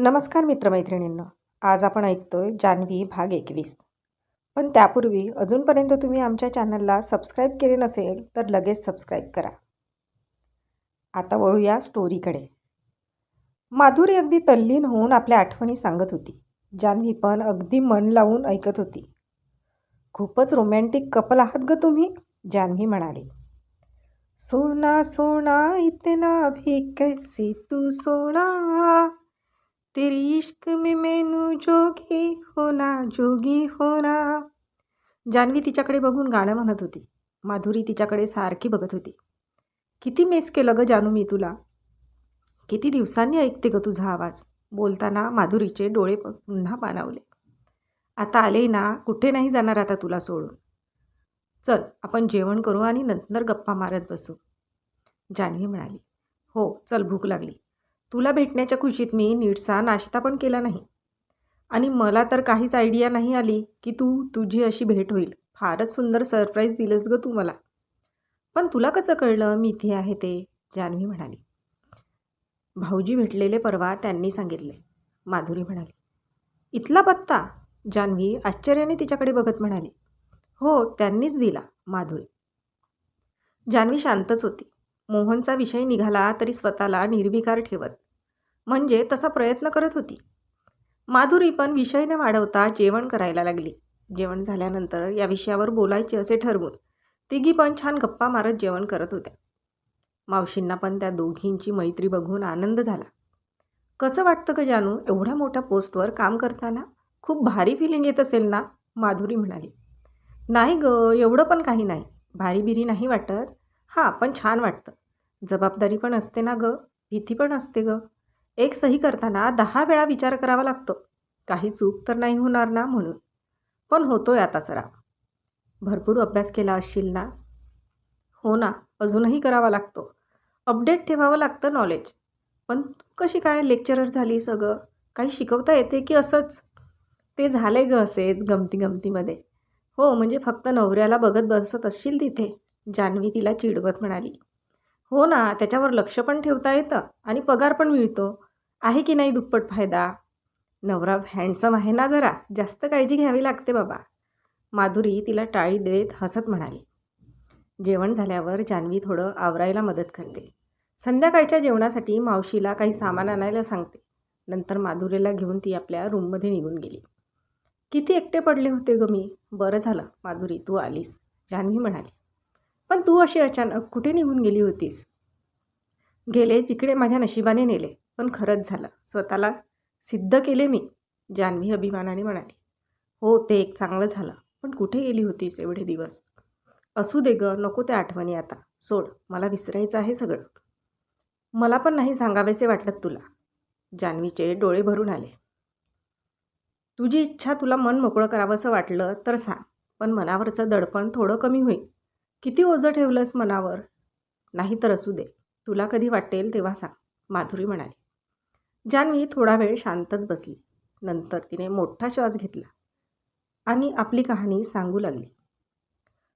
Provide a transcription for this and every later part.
नमस्कार मित्रमैत्रिणींना आज आपण ऐकतोय जान्हवी भाग एकवीस. पण त्यापूर्वी अजूनपर्यंत तुम्ही आमच्या चॅनलला सबस्क्राईब केले नसेल तर लगेच सबस्क्राईब करा. आता वळूया स्टोरीकडे. माधुरी अगदी तल्लीन होऊन आपल्या आठवणी सांगत होती. जान्हवी पण अगदी मन लावून ऐकत होती. खूपच रोमॅन्टिक कपल आहात ग तुम्ही जान्हवी म्हणाली. सोना सोना इतना भी कैसी तू सोना? तेरी इश्क में मेनू जोगी होना जोगी होना। जान्हवी तिच्याकडे बघून गाणं म्हणत होती. माधुरी तिच्याकडे सारखी बघत होती. किती मिस केलं ग जानू मी तुला. किती दिवसांनी ऐकते ग तुझा आवाज. बोलताना माधुरीचे डोळे पुन्हा पाणावले आता आले ना कुठे नाही जाणार आता तुला सोडून. चल आपण जेवण करू आणि नंतर गप्पा मारत बसू. जान्हवी म्हणाली हो चल भूक लागली. तुला भेटण्याच्या खुशीत मी नीटसा नाश्ता पण केला नाही. आणि मला तर काहीच आयडिया नाही आली की तू तुझी अशी भेट होईल. फारच सुंदर सरप्राईज दिलंस ग तू मला. पण तुला कसं कळलं मी इथे आहे ते? जान्हवी म्हणाली. भाऊजी भेटलेले परवा त्यांनी सांगितले. माधुरी म्हणाली. इथला पत्ता? जान्हवी आश्चर्याने तिच्याकडे बघत म्हणाली. हो त्यांनीच दिला माधुरी. जान्हवी शांतच होती. मोहनचा विषय निघाला तरी स्वतःला निर्विकार ठेवत. म्हणजे तसा प्रयत्न करत होती. माधुरी पण विषय न वाढवता जेवण करायला लागली. जेवण झाल्यानंतर या विषयावर बोलायचे असे ठरवून तिघी पण छान गप्पा मारत जेवण करत होत्या. मावशींना पण त्या दोघींची मैत्री बघून आनंद झाला. कसं वाटतं का जानू एवढ्या मोठ्या पोस्टवर काम करताना? खूप भारी फिलिंग येत असेल ना? माधुरी म्हणाली. नाही ग एवढं पण काही नाही. भारी बिरी नाही वाटत. हां पण छान वाटतं. जबाबदारी पण असते ना ग भीती पण असते ग. एक सही करताना दहा वेळा विचार करावा लागतो. काही चूक तर नाही होणार ना म्हणून. पण होतोय आता सराव. भरपूर अभ्यास केला असशील ना? हो ना अजूनही करावा लागतो. अपडेट ठेवावं लागतं नॉलेज. पण तू कशी काय लेक्चरर झाली सगळं? काही शिकवता येते की असंच? ते झाले ग असेच गमती गमतीमध्ये हो म्हणजे फक्त नवऱ्याला बघत बसत असशील तिथे. जान्हवी तिला चिडवत म्हणाली. हो ना त्याच्यावर लक्ष पण ठेवता येतं आणि पगार पण मिळतो. आहे की नाही दुप्पट फायदा? नवरा हँडसम आहे ना जरा? जास्त काळजी घ्यावी लागते बाबा. माधुरी तिला टाळी देत हसत म्हणाली. जेवण झाल्यावर जान्हवी थोडं आवरायला मदत करते. संध्याकाळच्या जेवणासाठी मावशीला काही सामान आणायला सांगते. नंतर माधुरीला घेऊन ती आपल्या रूममध्ये निघून गेली. किती एकटे पडले होते ग मी? बरं झालं माधुरी तू आलीस. जान्हवी म्हणाली. पण तू अशी अचानक कुठे निघून गेली होतीस? गेले तिकडे माझ्या नशिबाने नेले पण खरंच झालं. स्वतःला सिद्ध केले मी जान्हवी अभिमानाने म्हणाली. हो ते एक चांगलं झालं पण कुठे गेली होतीस एवढे दिवस? असू दे ग नको त्या आठवणी आता. सोड मला विसरायचं आहे सगळं. मला पण नाही सांगावेसे वाटलं तुला. जान्हवीचे डोळे भरून आले. तुझी इच्छा तुला मन मोकळं करावंसं वाटलं तर सांग पण मनावरचं दडपण थोडं कमी होईल. किती ओझं ठेवलंस मनावर? नाही तर असू दे. तुला कधी वाटेल तेव्हा सांग माधुरी म्हणाली. जान्हवी थोडा वेळ शांतच बसली. नंतर तिने मोठा श्वास घेतला आणि आपली कहाणी सांगू लागली.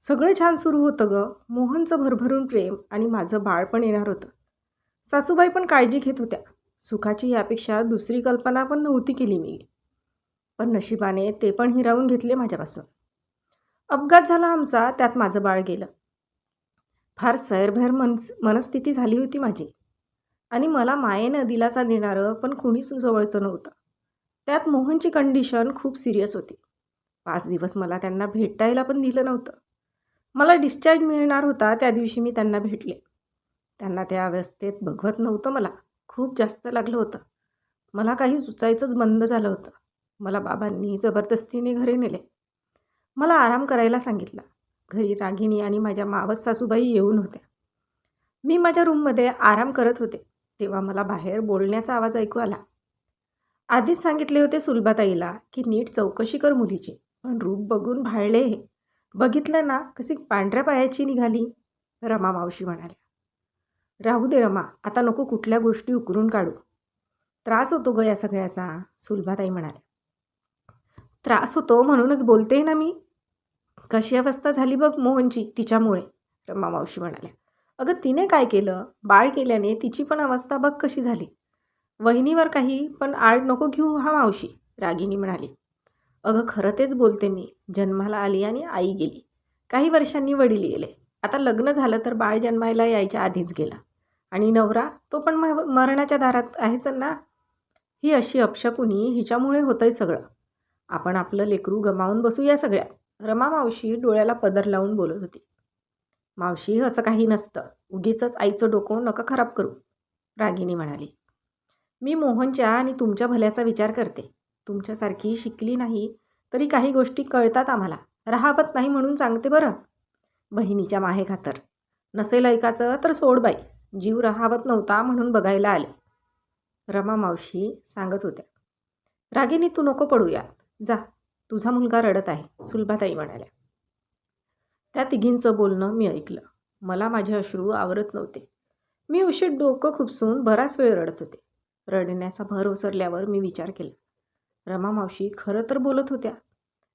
सगळं छान सुरू होतं ग. मोहनचं भरभरून प्रेम आणि माझं बाळ पण येणार होतं. सासूबाई पण काळजी घेत होत्या. सुखाची यापेक्षा दुसरी कल्पना पण नव्हती केली मी. पण नशिबाने ते पण हिरावून घेतले माझ्यापासून. अपघात झाला आमचा त्यात माझं बाळ गेलं. फार सैरभैर मन मनस्थिती झाली होती माझी. आणि मला मायेनं दिलासा देणारं पण कुणीच जवळचं नव्हतं. त्यात मोहनची कंडिशन खूप सिरियस होती. पाच दिवस मला त्यांना भेटायला पण दिलं नव्हतं. मला डिस्चार्ज मिळणार होता त्या दिवशी मी त्यांना भेटले. त्यांना त्या अवस्थेत बघवत नव्हतं मला. खूप जास्त लागलं होतं. मला काही सुचायचंच बंद झालं होतं. मला बाबांनी जबरदस्तीने घरी नेले. मला आराम करायला सांगितला. घरी रागिणी आणि माझ्या मावस सासूबाई येऊन होत्या. मी माझ्या रूममध्ये आराम करत होते तेव्हा मला बाहेर बोलण्याचा आवाज ऐकू आला. आधीच सांगितले होते सुलभाताईला की नीट चौकशी कर मुलीची पण रूप बघून भाळले हे. बघितलं ना कशी पांढऱ्या पायाची निघाली रमा मावशी म्हणाल्या. राहू दे रमा आता नको कुठल्या गोष्टी उकरून काढू. त्रास होतो ग या सगळ्याचा सुलभाताई म्हणाल्या. त्रास होतो म्हणूनच बोलते ना मी. कशी अवस्था झाली बघ मोहनची तिच्यामुळे? रम्मा मावशी म्हणाल्या. अगं तिने काय केलं? बाळ केल्याने तिची पण अवस्था बघ कशी झाली. वहिनीवर काही पण आड नको घेऊ हा मावशी रागिनी म्हणाली. अगं खरं तेच बोलते मी. जन्माला आली आणि आई गेली. काही वर्षांनी वडील गेले. आता लग्न झालं तर बाळ जन्मायला यायच्या आधीच गेला. आणि नवरा तो पण म मरणाच्या दारात आहेच ना? ही अशी अपशकुनी हिच्यामुळे होतंय सगळं. आपण आपलं लेकरू गमावून बसूया सगळ्यात रमा मावशी डोळ्याला पदर लावून बोलत होती. मावशी असं काही नसतं. उगीच आईचं डोकं नका खराब करू रागिनी म्हणाली. मी मोहनच्या आणि तुमच्या भल्याचा विचार करते. तुमच्यासारखी शिकली नाही तरी काही गोष्टी कळतात आम्हाला. राहावत नाही म्हणून सांगते बरं. बहिणीच्या माहे खातर. नसेल ऐकाचं तर सोड बाई. जीव राहावत नव्हता म्हणून बघायला आले. रमा मावशी सांगत होत्या. रागिनी तू नको पडूयात. जा. तुझा मुलगा रडत आहे सुलभाताई म्हणाल्या. त्या तिघींचं बोलणं मी ऐकलं. मला माझे अश्रू आवरत नव्हते. मी उशीर डोकं खुपसून बराच वेळ रडत होते. रडण्याचा भर ओसरल्यावर मी विचार केला. रमा मावशी खरं तर बोलत होत्या.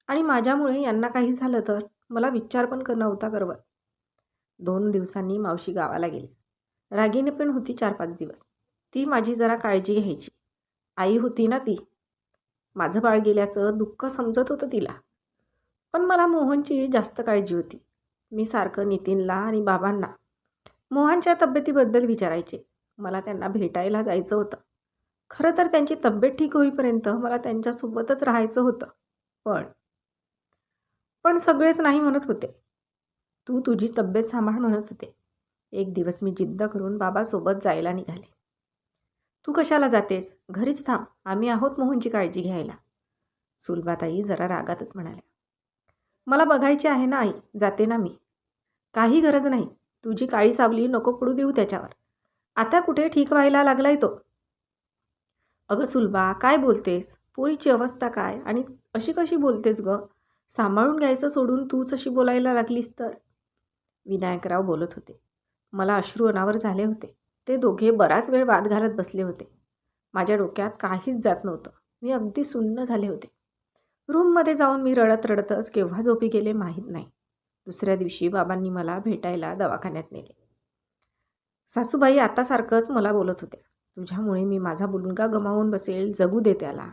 आणि माझ्यामुळे यांना काही झालं तर? मला विचार पण नव्हता करवत. दोन दिवसांनी मावशी गावाला गेली. रागीने पण होती चार पाच दिवस. ती माझी जरा काळजी घ्यायची. आई होती ना ती. माझं बाळ गेल्याचं दुःख समजत होतं तिला. पण मला मोहनची जास्त काळजी होती. मी सारखं नितीनला आणि बाबांना मोहनच्या तब्येतीबद्दल विचारायचे. मला त्यांना भेटायला जायचं होतं. खरं तर त्यांची तब्येत ठीक होईपर्यंत मला त्यांच्यासोबतच राहायचं होतं. पण पण सगळेच नाही म्हणत होते. तू तुझी तब्येत सांभाळ म्हणत होते. एक दिवस मी जिद्द करून बाबासोबत जायला निघाले. तू कशाला जातेस? घरीच थांब. आम्ही आहोत मोहनची काळजी घ्यायला. सुलभाताई जरा रागातच म्हणाल्या. मला बघायची आहे ना आई जाते ना मी. काही गरज नाही. तुझी काळी सावली नको पडू देऊ त्याच्यावर. आता कुठे ठीक व्हायला लागलाय तो? अगं सुलभा काय बोलतेस? पोरीची अवस्था काय? आणि अशी कशी बोलतेस ग? सांभाळून घ्यायचं सोडून तूच अशी बोलायला लागलीस तर? विनायकराव बोलत होते. मला अश्रू अनावर झाले होते. ते दोघे बराच वेळ वाद घालत बसले होते. माझ्या डोक्यात काहीच जात नव्हतं. मी अगदी सुन्न झाले होते. रूममध्ये जाऊन मी रडत रडतच केव्हा झोपी गेले माहीत नाही. दुसऱ्या दिवशी बाबांनी मला भेटायला दवाखान्यात नेले. सासूबाई आतासारखंच मला बोलत होत्या. तुझ्यामुळे मी माझा मुलगा गमावून बसेल जगू दे त्याला.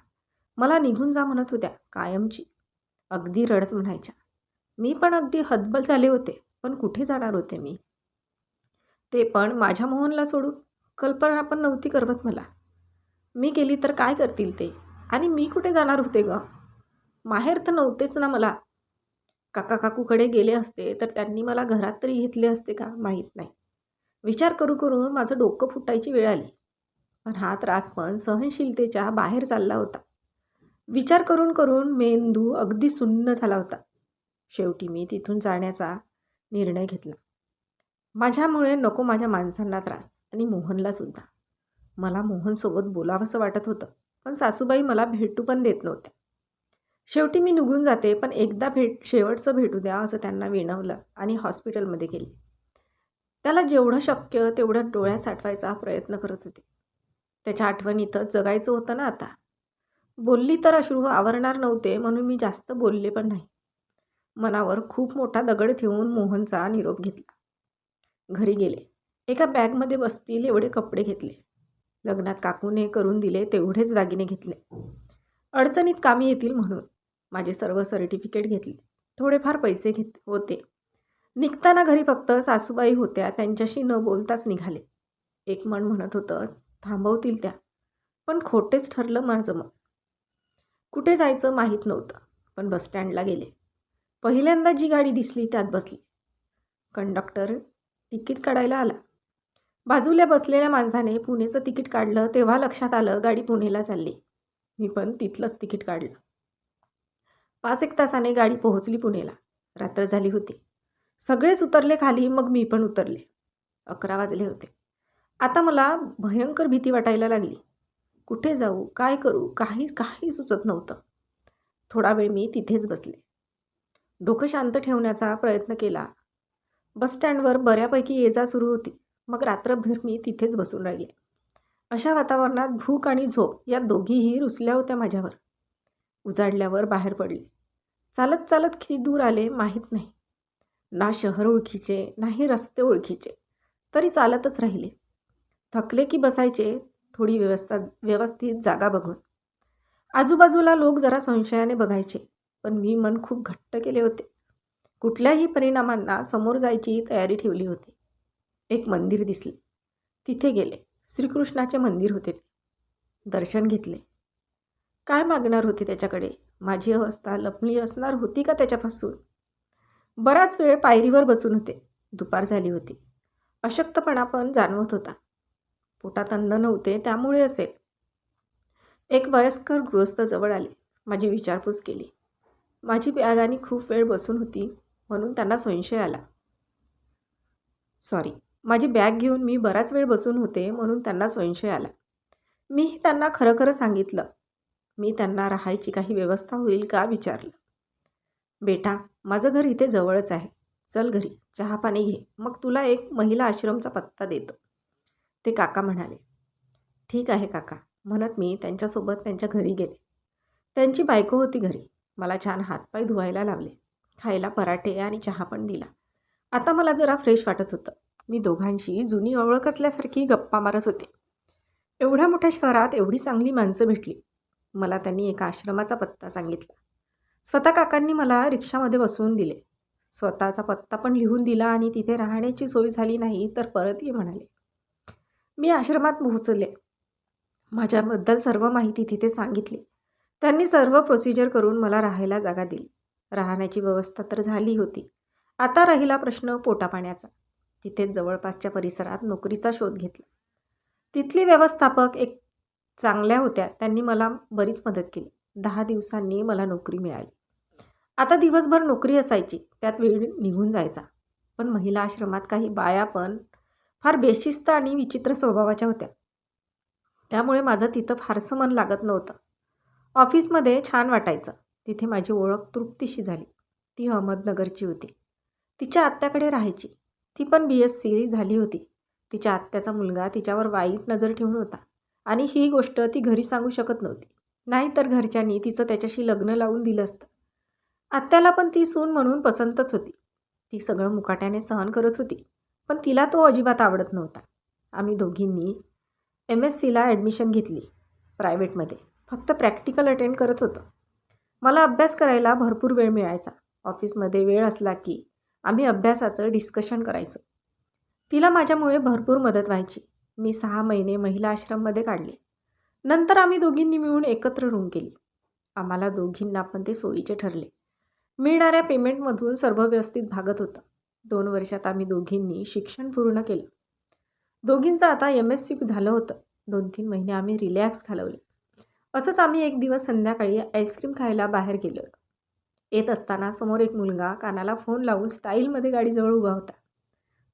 मला निघून जा म्हणत होत्या कायमची. अगदी रडत म्हणायच्या. मी पण अगदी हतबल झाले होते पण कुठे जाणार होते मी? ते पण माझ्या मोहनला सोडून. कल्पना पण नव्हती करवत मला. मी गेली तर काय करतील ते? आणि मी कुठे जाणार होते ग? माहेर तर नव्हतेच ना मला. काका काकूकडे गेले असते तर त्यांनी मला घरात तरी घेतले असते का माहीत नाही. विचार करू करून माझं डोकं फुटायची वेळ आली. पण हा त्रास पण सहनशीलतेच्या बाहेर चालला होता. विचार करून करून मेंदू अगदी सुन्न झाला होता. शेवटी मी तिथून जाण्याचा निर्णय घेतला. माझ्यामुळे नको माझ्या माणसांना त्रास आणि मोहनला सुद्धा. मला मोहनसोबत बोलावंसं वाटत होतं पण सासूबाई मला भेटू पण देत नव्हत्या. शेवटी मी निघून जाते पण एकदा भेट शेवटचं भेटू द्या असं त्यांना विणवलं आणि हॉस्पिटलमध्ये गेले. त्याला जेवढं शक्य तेवढं डोळ्यात साठवायचा प्रयत्न करत होते. त्याच्या आठवणीतच जगायचं होतं ना आता. बोलली तर अश्रू आवरणार नव्हते म्हणून मी जास्त बोलले पण नाही. मनावर खूप मोठा दगड ठेवून मोहनचा निरोप घेतला. घरी गेले. एका बॅगमध्ये बसतील एवढे कपडे घेतले. लग्नात काकूने करून दिले तेवढेच दागिने घेतले. अडचणीत कामी येतील म्हणून माझे सर्व सर्टिफिकेट घेतले. थोडेफार पैसे घेत होते. निघताना घरी फक्त सासूबाई होत्या. त्यांच्याशी न बोलताच निघाले. एक मन म्हणत होतं थांबवतील त्या. पण खोटेच ठरलं माझं मग. कुठे जायचं माहीत नव्हतं. पण बसस्टँडला गेले. पहिल्यांदा जी गाडी दिसली त्यात बसली. कंडक्टर तिकीट काढायला आला. बाजूला बसलेल्या माणसाने पुणेचं तिकीट काढलं तेव्हा लक्षात आलं गाडी पुणेला चालली. मी पण तिथलंच तिकीट काढलं. पाच एक तासाने गाडी पोहोचली पुणेला. रात्र झाली होती. सगळेच उतरले खाली मग मी पण उतरले. अकरा वाजले होते. आता मला भयंकर भीती वाटायला लागली. कुठे जाऊ काय करू काही काही सुचत नव्हतं. थोडा वेळ मी तिथेच बसले. डोकं शांत ठेवण्याचा प्रयत्न केला. बसस्टँडवर बऱ्यापैकी ये जा सुरू होती. मग रात्रभर मी तिथेच बसून राहिले. अशा वातावरणात भूक आणि झोप या दोघीही रुसल्या होत्या माझ्यावर. उजाडल्यावर बाहेर पडले. चालत चालत किती दूर आले माहीत नाही. ना शहर ओळखीचे नाही रस्ते ओळखीचे. तरी चालतच राहिले. थकले की बसायचे थोडी व्यवस्था व्यवस्थित जागा बघून. आजूबाजूला लोक जरा संशयाने बघायचे पण मी मन खूप घट्ट केले होते. कुठल्याही परिणामांना समोर जायची तयारी ठेवली होती. एक मंदिर दिसले. तिथे गेले. श्रीकृष्णाचे मंदिर होते ते. दर्शन घेतले. काय मागणार होते त्याच्याकडे? माझी अवस्था लपली असणार होती का त्याच्यापासून? बराच वेळ पायरीवर बसून होते. दुपार झाली होती. अशक्तपणा पण जाणवत होता. पोटात अन्न नव्हते त्यामुळे असेल. एक वयस्कर गृहस्थ जवळ आले. माझी विचारपूस केली. माझी बॅग आणि खूप वेळ बसून होती. म्हणून त्यांना संशय आला. सॉरी माझी बॅग घेऊन मी बराच वेळ बसून होते म्हणून त्यांना संशय आला. मीही त्यांना खरं खरं सांगितलं. मी त्यांना राहायची काही व्यवस्था होईल का विचारलं. बेटा माझं घर इथे जवळच आहे. चल घरी चहा पाणी घे. मग तुला एक महिला आश्रमचा पत्ता देतो. ते काका म्हणाले. ठीक आहे काका म्हणत मी त्यांच्यासोबत त्यांच्या घरी गेले. त्यांची बायको होती घरी. मला छान हातपाय धुवायला लावले. खायला पराठे आणि चहा पण दिला. आता मला जरा फ्रेश वाटत होतं. मी दोघांशी जुनी ओळख असल्यासारखी गप्पा मारत होते. एवढ्या मोठ्या शहरात एवढी चांगली माणसं भेटली. मला त्यांनी एका आश्रमाचा पत्ता सांगितला. स्वतः काकांनी मला रिक्षामध्ये बसवून दिले. स्वतःचा पत्ता पण लिहून दिला आणि तिथे राहण्याची सोय झाली नाही तर परत ये म्हणाले. मी आश्रमात पोहोचले. माझ्याबद्दल सर्व माहिती तिथे सांगितली. त्यांनी सर्व प्रोसिजर करून मला राहायला जागा दिली. राहण्याची व्यवस्था तर झाली होती. आता राहिला प्रश्न पोटापाण्याचा. तिथेच जवळपासच्या परिसरात नोकरीचा शोध घेतला. तिथली व्यवस्थापक एक चांगल्या होत्या. त्यांनी मला बरीच मदत केली. दहा दिवसांनी मला नोकरी मिळाली. आता दिवसभर नोकरी असायची. त्यात वेळ निघून जायचा. पण महिला आश्रमात काही बाया पण फार बेशिस्त आणि विचित्र स्वभावाच्या होत्या. त्यामुळे माझं तिथं फारसं मन लागत नव्हतं. ऑफिसमध्ये छान वाटायचं. तिथे माझी ओळख तृप्तीशी झाली. ती अहमदनगरची होती. तिच्या आत्याकडे राहायची. ती पण बी. एस. सी. झाली होती. तिच्या आत्याचा मुलगा तिच्यावर वाईट नजर ठेवून होता. आणि ही गोष्ट ती घरी सांगू शकत नव्हती. नाहीतर घरच्यांनी तिचं त्याच्याशी लग्न लावून दिलं असतं. आत्याला पण ती सून म्हणून पसंतच होती. ती सगळं मुकाट्याने सहन करत होती. पण तिला तो अजिबात आवडत नव्हता. आम्ही दोघींनी एम. एस. सीला ॲडमिशन घेतली. प्रायव्हेटमध्ये. फक्त प्रॅक्टिकल अटेंड करत होतं. मला अभ्यास करायला भरपूर वेळ मिळायचा. ऑफिसमध्ये वेळ असला की आम्ही अभ्यासाचं डिस्कशन करायचो. तिला माझ्यामुळे भरपूर मदत व्हायची. मी सहा महिने महिला आश्रममध्ये काढले. नंतर आम्ही दोघींनी मिळून एकत्र रूम केली. आम्हाला दोघींना पण ते सोयीचे ठरले. मिळणाऱ्या पेमेंटमधून सर्व व्यवस्थित भागत होतं. दोन वर्षात आम्ही दोघींनी शिक्षण पूर्ण केलं. दोघींचं आता एम एस सी झालं होतं. दोन तीन महिने आम्ही रिलॅक्स घालवले. असंच आम्ही एक दिवस संध्याकाळी आईस्क्रीम खायला बाहेर गेलो. येत असताना समोर एक मुलगा कानाला फोन लावून स्टाईलमध्ये गाडीजवळ उभा होता.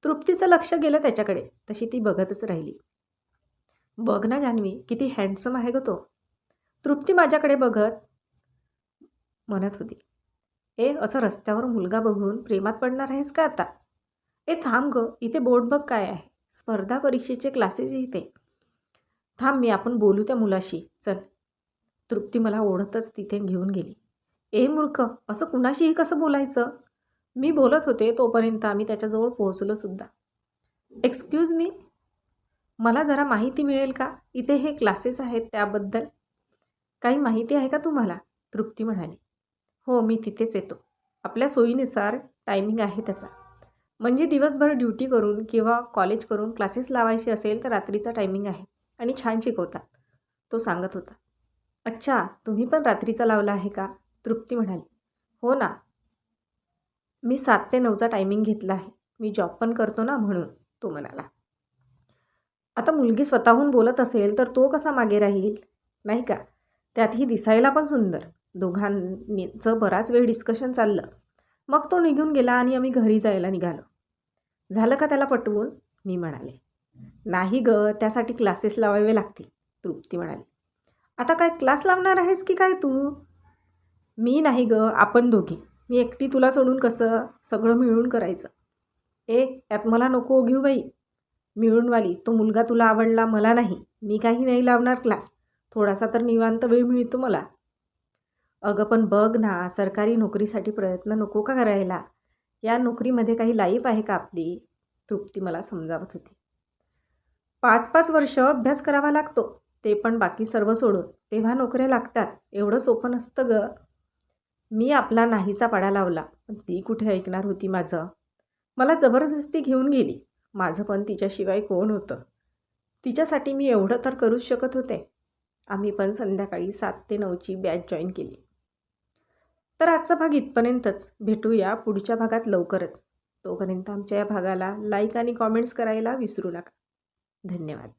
तृप्तीचं लक्ष गेलं त्याच्याकडे तशी ती बघतच राहिली. बघ ना जान्हवी किती हँडसम आहे ग तो. तृप्ती माझ्याकडे बघत म्हणत होती. ए असं रस्त्यावर मुलगा बघून प्रेमात पडणार आहेस का आता? ए थांब ग इथे बोर्ड बघ काय आहे. स्पर्धा परीक्षेचे क्लासेस इथे. थांब मी आपण बोलू त्या मुलाशी. चल. तृप्ती मला ओढतच तिथे घेऊन गेली. ए मूर्ख असं कुणाशीही कसं बोलायचं? मी बोलत होते तोपर्यंत आम्ही त्याच्याजवळ पोहोचलो सुद्धा. एक्सक्यूज मी मला जरा माहिती मिळेल का? इथे हे क्लासेस आहेत त्याबद्दल. काही माहिती आहे का तुम्हाला? तृप्ती म्हणाली. हो मी तिथेच येतो. आपल्या सोयीनुसार टायमिंग आहे त्याचा. म्हणजे दिवसभर ड्युटी करून किंवा कॉलेज करून क्लासेस लावायचे असेल तर रात्रीचा टायमिंग आहे आणि छान शिकवतात तो सांगत होता. अच्छा तुम्ही पण रात्रीचा लावला आहे का? तृप्ती म्हणाली. हो ना. मी सात ते नऊचा टायमिंग घेतला आहे. मी जॉब पण करतो ना म्हणून तो म्हणाला. आता मुलगी स्वतःहून बोलत असेल तर तो कसा मागे राहील? नाही का? त्यातही दिसायला पण सुंदर. दोघांचं बराच वेळ डिस्कशन चाललं. मग तो निघून गेला आणि आम्ही घरी जायला निघालो. झालं का त्याला पटवून? मी म्हणाले. नाही ग त्यासाठी क्लासेस लावावे लागतील तृप्ती म्हणाली. आता काय क्लास लावणार आहेस की काय तू? मी नाही ग आपण दोघी. मी एकटी तुला सोडून कसं सगळं मिळून करायचं? ए यात मला नको घेऊ बाई. मिळूनवाली तो मुलगा तुला आवडला मला नाही. मी काही नाही लावणार क्लास. थोडासा तर निवांत वेळ मिळतो मला. अगं पण बघ ना सरकारी नोकरीसाठी प्रयत्न नको का करायला? या नोकरीमध्ये काही लाईफ आहे का आपली? तृप्ती मला समजावत होती. पाच पाच वर्ष अभ्यास करावा लागतो. ते पण बाकी सर्व सोडून. तेव्हा नोकऱ्या लागतात. एवढं सोपं नसतं ग. मी आपला नाहीचा पाडा लावला. पण ती कुठे ऐकणार होती माझं? मला जबरदस्ती घेऊन गेली. माझं पण तिच्याशिवाय कोण होतं? तिच्यासाठी मी एवढं तर करूच शकत होते. आम्ही पण संध्याकाळी सात ते नऊची बॅच जॉईन केली. तर आजचा भाग इथपर्यंतच. भेटूया पुढच्या भागात लवकरच. तोपर्यंत आमच्या या भागाला लाईक आणि कॉमेंट्स करायला विसरू नका. धन्यवाद.